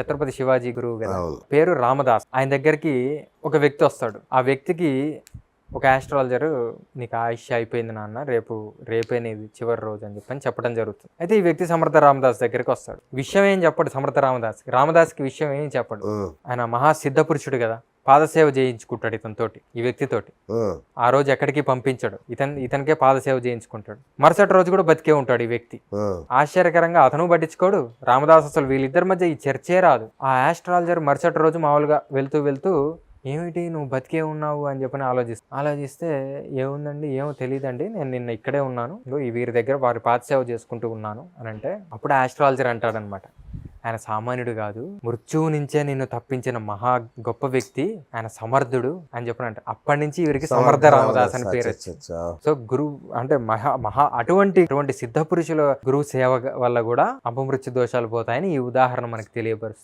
ఛత్రపతి శివాజీ గురువు కదా. అవును. పేరు రామదాస్. ఆయన దగ్గరికి ఒక వ్యక్తి వస్తాడు. ఆ వ్యక్తికి ఒక ఆస్ట్రాలజర్ నీకు ఆయుష్ అయిపోయింది నాన్న రేపు రేపే నీది చివరి రోజు అని చెప్పని చెప్పడం జరుగుతుంది. అయితే ఈ వ్యక్తి సమర్థ రామదాస్ దగ్గరికి వస్తాడు. విషయం ఏం చెప్పడు సమర్థ రామదాస్ రామదాస్కి విషయం ఏం చెప్పడు. ఆయన మహా సిద్ధ పురుషుడు కదా. పాదసేవ చేయించుకుంటాడు ఇతనితోటి ఈ వ్యక్తితోటి. ఆ. రోజు ఎక్కడికి పంపించాడు. ఇతను ఇతనికే పాదసేవ చేయించుకుంటాడు. మరుసటి రోజు కూడా బతికే ఉంటాడు ఈ వ్యక్తి. ఆశ్చర్యకరంగా అతను పట్టించుకోడు రామదాస్ అసలు వీళ్ళిద్దరి మధ్య ఈ చర్చే రాదు. ఆ ఆస్ట్రాలజర్ మరుసటి రోజు మామూలుగా వెళ్తూ వెళ్తూ ఏమిటి నువ్వు బతికే ఉన్నావు? అని చెప్పని ఆలోచిస్తా ఆలోచిస్తే ఏముందండి? ఏమో తెలియదండి నేను నిన్న ఇక్కడే ఉన్నాను. ఈ వీరి దగ్గర వారి పాదసేవ చేసుకుంటూ ఉన్నాను. అని అంటే అప్పుడు ఆస్ట్రాలజర్ అంటాడనమాట. ఆయన సామాన్యుడు కాదు. మృత్యువు నుంచే నిన్ను తప్పించిన మహా గొప్ప వ్యక్తి ఆయన సమర్థుడు అని చెప్పని అంటే అప్పటి నుంచి వీరికి సమర్థ రామదాస్. అని పేరు. సో గురువు అంటే మహా మహా అటువంటి అటువంటి సిద్ధ పురుషుల గురువు సేవ వల్ల కూడా అపమృత్యు దోషాలు పోతాయని ఈ ఉదాహరణ మనకి తెలియపరుస్తుంది.